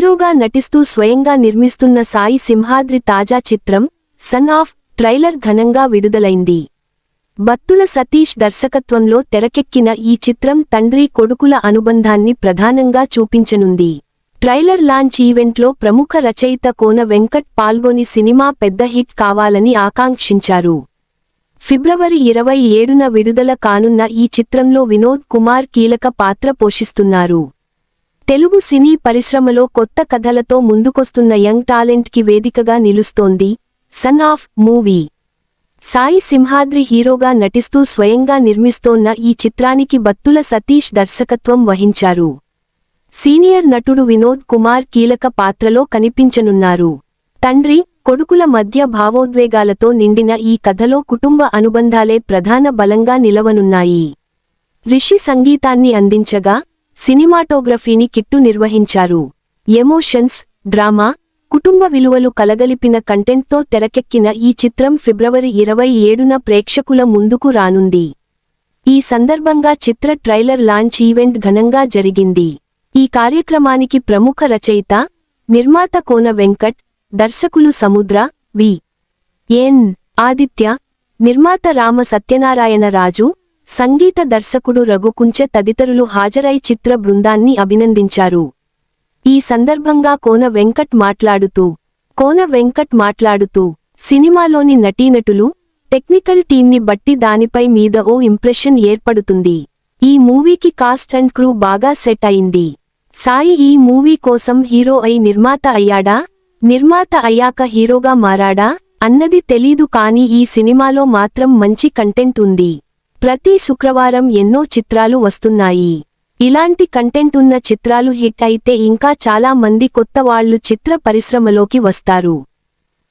హీరోగా నటిస్తూ స్వయంగా నిర్మిస్తున్న సాయి సింహాద్రి తాజా చిత్రం సన్ ఆఫ్ ట్రైలర్ ఘనంగా విడుదలైంది. బత్తుల సతీష్ దర్శకత్వంలో తెరకెక్కిన ఈ చిత్రం తండ్రి కొడుకుల అనుబంధాన్ని ప్రధానంగా చూపించనుంది. ట్రైలర్ లాంచ్ ఈవెంట్లో ప్రముఖ రచయిత కోన వెంకట్ పాల్గొని సినిమా పెద్ద హిట్ కావాలని ఆకాంక్షించారు. ఫిబ్రవరి ఇరవై ఏడున విడుదల కానున్న ఈ చిత్రంలో వినోద్ కుమార్ కీలక పాత్ర పోషిస్తున్నారు. తెలుగు సినీ పరిశ్రమలో కొత్త కథలతో ముందుకొస్తున్న యంగ్ టాలెంట్కి వేదికగా నిలుస్తోంది son of movie. Sai Simhadri హీరోగా నటిస్తూ స్వయంగా నిర్మిస్తోన్న ఈ చిత్రానికి బత్తుల సతీష్ దర్శకత్వం వహించారు. సీనియర్ నటుడు వినోద్ కుమార్ కీలక పాత్రలో కనిపించనున్నారు. తండ్రి కొడుకుల మధ్య భావోద్వేగాలతో నిండిన ఈ కథలో కుటుంబ అనుబంధాలే ప్రధాన బలంగా నిలవనున్నాయి. రిషి సంగీతాన్ని అందించగా సినిమాటోగ్రఫీని కిట్టు నిర్వహించారు. ఎమోషన్స్ డ్రామా కుటుంబ విలువలు కలగలిపిన కంటెంట్తో తెరకెక్కిన ఈ చిత్రం ఫిబ్రవరి ఇరవై ఏడున ప్రేక్షకుల ముందుకు రానుంది. ఈ సందర్భంగా చిత్ర ట్రైలర్ లాంచ్ ఈవెంట్ ఘనంగా జరిగింది. ఈ కార్యక్రమానికి ప్రముఖ రచయిత నిర్మాత కోన వెంకట్ దర్శకులు సముద్ర వి. ఎన్. ఆదిత్య నిర్మాత రామ సత్యనారాయణ రాజు సంగీత దర్శకుడు రఘుకుంచె తదితరులు హాజరై చిత్ర బృందాన్ని అభినందించారు. ఈ సందర్భంగా కోన వెంకట్ మాట్లాడుతూ కోన వెంకట్ మాట్లాడుతూ సినిమాలోని నటీనటులు టెక్నికల్ టీంని బట్టి దానిపై మీద ఓ ఇంప్రెషన్ ఏర్పడుతుంది. ఈ మూవీకి కాస్ట్ అండ్ క్రూ బాగా సెట్ అయింది. సాయి ఈ మూవీ కోసం హీరో అయి నిర్మాత అయ్యాడా? నిర్మాత అయ్యాక హీరోగా మారాడా? అన్నది తెలీదు కానీ ఈ సినిమాలో మాత్రం మంచి కంటెంట్ ఉంది. ప్రతి శుక్రవారం ఎన్నో చిత్రాలు వస్తున్నాయి. ఇలాంటి కంటెంట్ ఉన్న చిత్రాలు హిట్ అయితే ఇంకా చాలా మంది కొత్త వాళ్ళు చిత్ర పరిశ్రమలోకి వస్తారు.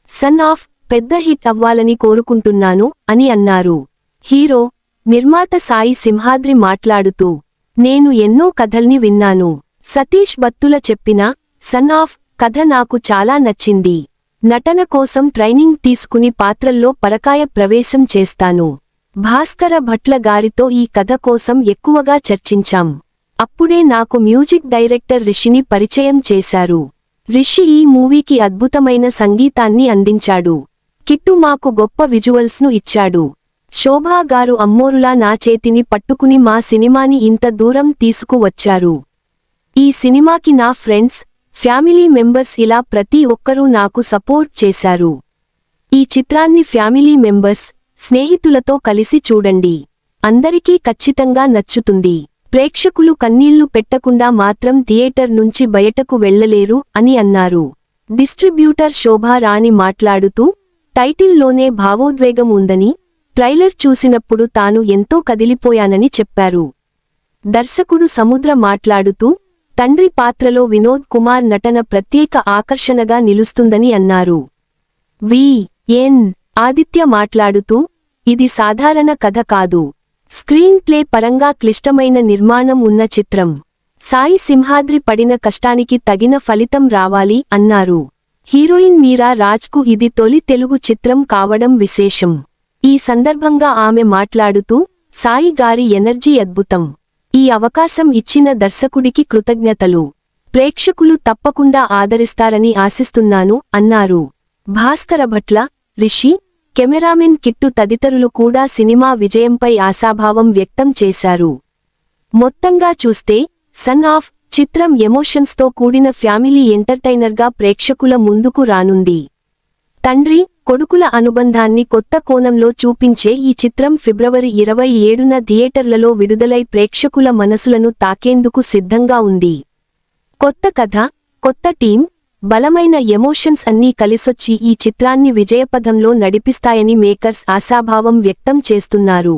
సన్ ఆఫ్ పెద్ద హిట్ అవ్వాలని కోరుకుంటున్నాను అని అన్నారు. హీరో నిర్మాత సాయి సింహాద్రి మాట్లాడుతూ నేను ఎన్నో కథల్ని విన్నాను. సతీష్ బత్తుల చెప్పిన సన్ ఆఫ్ కథ నాకు చాలా నచ్చింది. నటన కోసం ట్రైనింగ్ తీసుకుని పాత్రల్లో పరకాయ ప్రవేశం చేస్తాను. భాస్కర భట్ల గారితో ఈ కథ కోసం ఎక్కువగా చర్చించాం. అప్పుడే నాకు మ్యూజిక్ డైరెక్టర్ రిషిని పరిచయం చేశారు. రిషి ఈ మూవీకి అద్భుతమైన సంగీతాన్ని అందించాడు. కిట్టు మాకు గొప్ప విజువల్స్ను ఇచ్చాడు. శోభా గారు అమ్మోరులా నా చేతిని పట్టుకుని మా సినిమాని ఇంత దూరం తీసుకువచ్చారు. ఈ సినిమాకి నా ఫ్రెండ్స్ ఫ్యామిలీ మెంబర్స్ ఇలా ప్రతి ఒక్కరూ నాకు సపోర్ట్ చేశారు. ఈ చిత్రాన్ని ఫ్యామిలీ మెంబర్స్ స్నేహితులతో కలిసి చూడండి. అందరికీ ఖచ్చితంగా నచ్చుతుంది. ప్రేక్షకులు కన్నీళ్ళు పెట్టకుండా మాత్రం థియేటర్ నుంచి బయటకు వెళ్ళలేరు అని అన్నారు. డిస్ట్రిబ్యూటర్ శోభారాణి మాట్లాడుతూ టైటిల్లోనే భావోద్వేగం ఉందని ట్రైలర్ చూసినప్పుడు తాను ఎంతో కదిలిపోయానని చెప్పారు. దర్శకుడు సముద్ర మాట్లాడుతూ తండ్రి పాత్రలో వినోద్ కుమార్ నటన ప్రత్యేక ఆకర్షణగా నిలుస్తుందని అన్నారు. వి. ఎన్. ఆదిత్య మాట్లాడుతూ ఇది సాధారణ కథ కాదు. స్క్రీన్ ప్లే పరంగా క్లిష్టమైన నిర్మాణం ఉన్న చిత్రం. సాయి సింహాద్రి పడిన కష్టానికి తగిన ఫలితం రావాలి అన్నారు. హీరోయిన్ మీరా రాజ్కు ఇది తొలి తెలుగు చిత్రం కావడం విశేషం. ఈ సందర్భంగా ఆమె మాట్లాడుతూ సాయి గారి ఎనర్జీ అద్భుతం. ఈ అవకాశం ఇచ్చిన దర్శకుడికి కృతజ్ఞతలు. ప్రేక్షకులు తప్పకుండా ఆదరిస్తారని ఆశిస్తున్నాను అన్నారు. భాస్కర భట్ల రిషి కెమెరామెన్ కిట్టు తదితరులు కూడా సినిమా విజయంపై ఆశాభావం వ్యక్తం చేశారు. మొత్తంగా చూస్తే సన్ ఆఫ్ చిత్రం ఎమోషన్స్తో కూడిన ఫ్యామిలీ ఎంటర్టైనర్గా ప్రేక్షకుల ముందుకు రానుంది. తండ్రి కొడుకుల అనుబంధాన్ని కొత్త కోణంలో చూపించే ఈ చిత్రం ఫిబ్రవరి ఇరవై ఏడున థియేటర్లలో విడుదలై ప్రేక్షకుల మనసులను తాకేందుకు సిద్ధంగా ఉంది. కొత్త కథ కొత్త టీం బలమైన ఎమోషన్స్ అన్నీ కలిసొచ్చి ఈ చిత్రాన్ని విజయపథంలో నడిపిస్తాయని మేకర్స్ ఆశాభావం వ్యక్తం చేస్తున్నారు.